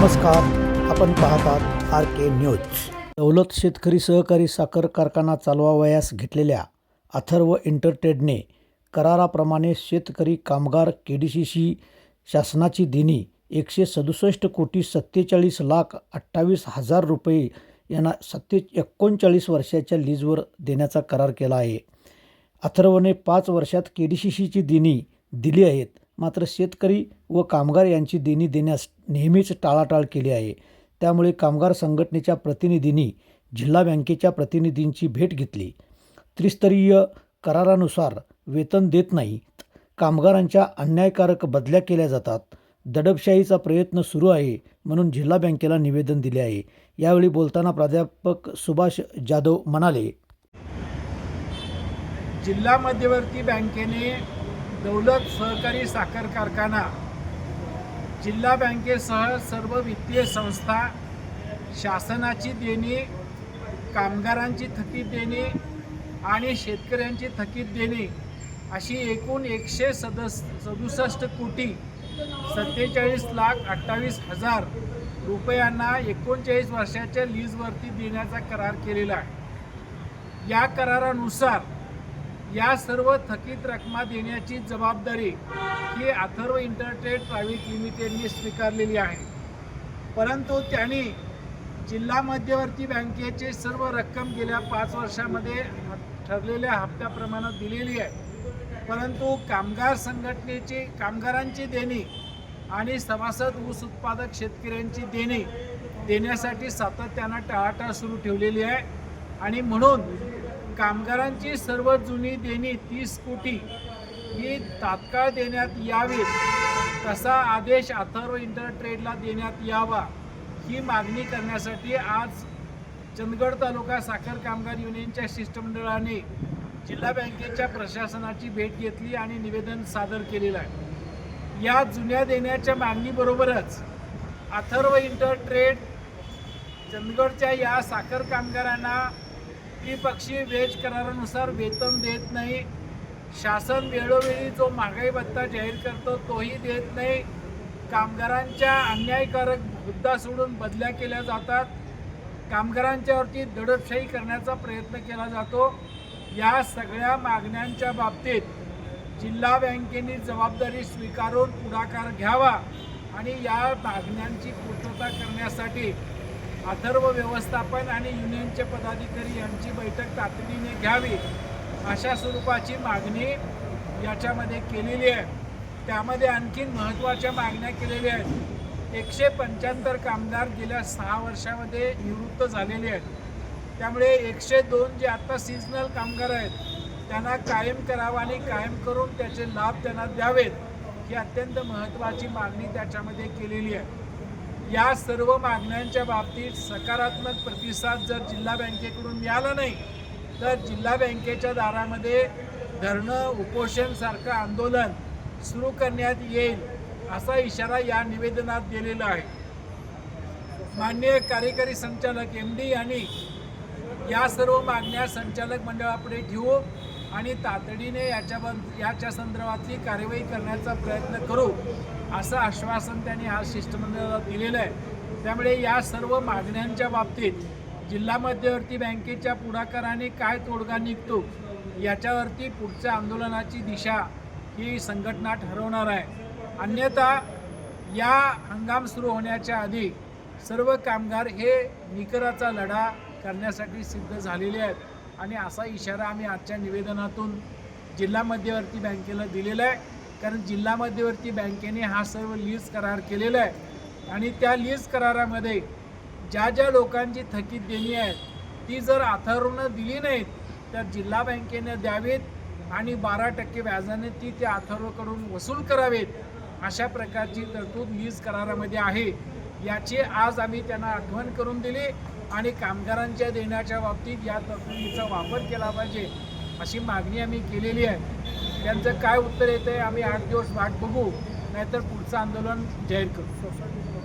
नमस्कार आपण पाहतात आर के न्यूज. दौलत शेतकरी सहकारी साखर कारखाना चालवावयास घेतलेल्या अथर्व इंटरटेडने कराराप्रमाणे शेतकरी कामगार के डी सी शासनाची देणी एकशे सदुसष्ट कोटी सत्तेचाळीस लाख अठ्ठावीस हजार रुपये यांना सत्ते एकोणचाळीस वर्षाच्या लीजवर देण्याचा करार केला आहे. अथर्वने पाच वर्षात के डी सी सीची देणी दिली आहेत. मात्र शेतकरी व कामगार यांची देणी देण्यास नेहमीच टाळाटाळ केली आहे. त्यामुळे कामगार संघटनेच्या प्रतिनिधींनी जिल्हा बँकेच्या प्रतिनिधींची भेट घेतली. त्रिस्तरीय करारानुसार वेतन देत नाहीत. कामगारांच्या अन्यायकारक बदल्या केल्या जातात. दडपशाहीचा प्रयत्न सुरू आहे म्हणून जिल्हा बँकेला निवेदन दिले आहे. यावेळी बोलताना प्राध्यापक सुभाष जाधव म्हणाले जिल्हा मध्यवर्ती बँकेने दौलत सहकारी साखर कारखाना जिल्हा बँकेसह सर्व वित्तीय संस्था शासनाची देणी कामगारांची थकीत देणी आणि शेतकऱ्यांची थकीत देणी अशी एकूण एकशे सदस सदुसष्ट कोटी सत्तेचाळीस लाख अठ्ठावीस हजार रुपयांना एकोणचाळीस वर्षाच्या लीजवरती देण्याचा करार केलेला आहे. या करारानुसार या सर्व थकीत रकमा देण्याची जबाबदारी ही अथर्व इंटरट्रेड प्रायव्हेट लिमिटेडने स्वीकारलेली आहे. परंतु त्यांनी जिल्हा मध्यवर्ती बँकेचे सर्व रक्कम गेल्या पाच वर्षामध्ये ठरलेल्या हप्त्याप्रमाणे दिलेली आहे. परंतु कामगार संघटनेची कामगारांची देणी आणि सभासद ऊस उत्पादक शेतकऱ्यांची देणी देण्यासाठी सातत्यानं टाळाटाळ सुरू ठेवलेली आहे. आणि म्हणून कामगारांची सर्व जुनी देणी तीस कोटी ही तात्काळ देण्यात यावीत तसा आदेश अथर्व इंटरट्रेडला देण्यात यावा ही मागणी करण्यासाठी आज चंदगड तालुका साखर कामगार युनियनच्या शिष्टमंडळाने जिल्हा बँकेच्या प्रशासनाची भेट घेतली आणि निवेदन सादर केलेलं आहे. या जुन्या देण्याच्या मागणीबरोबरच अथर्व इंटरट्रेड चंदगडच्या या साखर कामगारांना द्विपक्षीय वेज करारानुसार वेतन देत नाही. शासन वेळोवेळी जो महागाई भत्ता जाहीर करतो तोही देत नाही. कामगारांच्या अन्यायकारक मुद्दा सोडून बदल्या केल्या जातात. कामगारांच्यावरती दडपशाही करण्याचा प्रयत्न केला जातो. या सगळ्या मागण्यांच्या बाबतीत जिल्हा बँकेने जबाबदारी स्वीकारून पुढाकार घ्यावा आणि या मागण्यांची पूर्तता करण्यासाठी अथर्व व्यवस्थापन आणि युनियनचे पदाधिकारी यांची बैठक तातडीने घ्यावी अशा स्वरूपाची मागणी याच्यामध्ये केलेली आहे. त्यामध्ये आणखीन महत्त्वाच्या मागण्या केलेल्या आहेत. एकशे पंच्याहत्तर कामगार गेल्या सहा वर्षामध्ये निवृत्त झालेले आहेत. त्यामुळे एकशे दोन जे आता सिजनल कामगार आहेत त्यांना कायम करावा आणि कायम करून त्याचे लाभ त्यांना द्यावेत ही अत्यंत महत्त्वाची मागणी त्याच्यामध्ये केलेली आहे. या सर्व मागण्यांच्या बाबतीत सकारात्मक प्रतिसाद जर जिल्हा बँकेकडून मिळाला नाही तर जिल्हा बँकेच्या दारामध्ये धरणं उपोषणसारखं आंदोलन सुरू करण्यात येईल असा इशारा या निवेदनात दिलेला आहे. माननीय कार्यकारी संचालक एम डी यांनी या सर्व मागण्या संचालक मंडळापुढे ठेवू. आणि तातडीने याच्याबद्द याच्या संदर्भातली कार्यवाही करण्याचा प्रयत्न करू असं आश्वासन त्यांनी आज शिष्टमंडळाला दिलेलं आहे. त्यामुळे या सर्व मागण्यांच्या बाबतीत जिल्हा मध्यवर्ती बँकेच्या पुढाकाराने काय तोडगा निघतो याच्यावरती पुढच्या आंदोलनाची दिशा ही संघटना ठरवणार आहे. अन्यथा या हंगाम सुरू होण्याच्या आधी सर्व कामगार हे निकराचा लढा करण्यासाठी सिद्ध झालेले आहेत. आणि असा इशारा आम्ही आजच्या निवेदनातून जिल्हा मध्यवर्ती बँकेला दिलेला आहे. कारण जिल्हा मध्यवर्ती बँकेने हा सर्व लीज करार केलेला आहे. आणि त्या लीज करारामध्ये ज्या ज्या लोकांची थकीत देणी आहेत ती जर अथर्वनं दिली नाहीत तर जिल्हा बँकेने द्यावीत आणि बारा टक्के व्याजाने ती त्या अथर्वकडून वसूल करावेत अशा प्रकारची तरतूद लीज करारामध्ये आहे. याची आज आम्ही त्यांना आठवण करून दिली. आणि कामगारांच्या देण्याच्या बाबतीत या तरतुदीचा वापर केला पाहिजे अशी मागणी आम्ही केलेली आहे. त्यांचं काय उत्तर येतं आहे आम्ही आठ दिवस वाट बघू नाहीतर पुढचं आंदोलन जाहीर करू.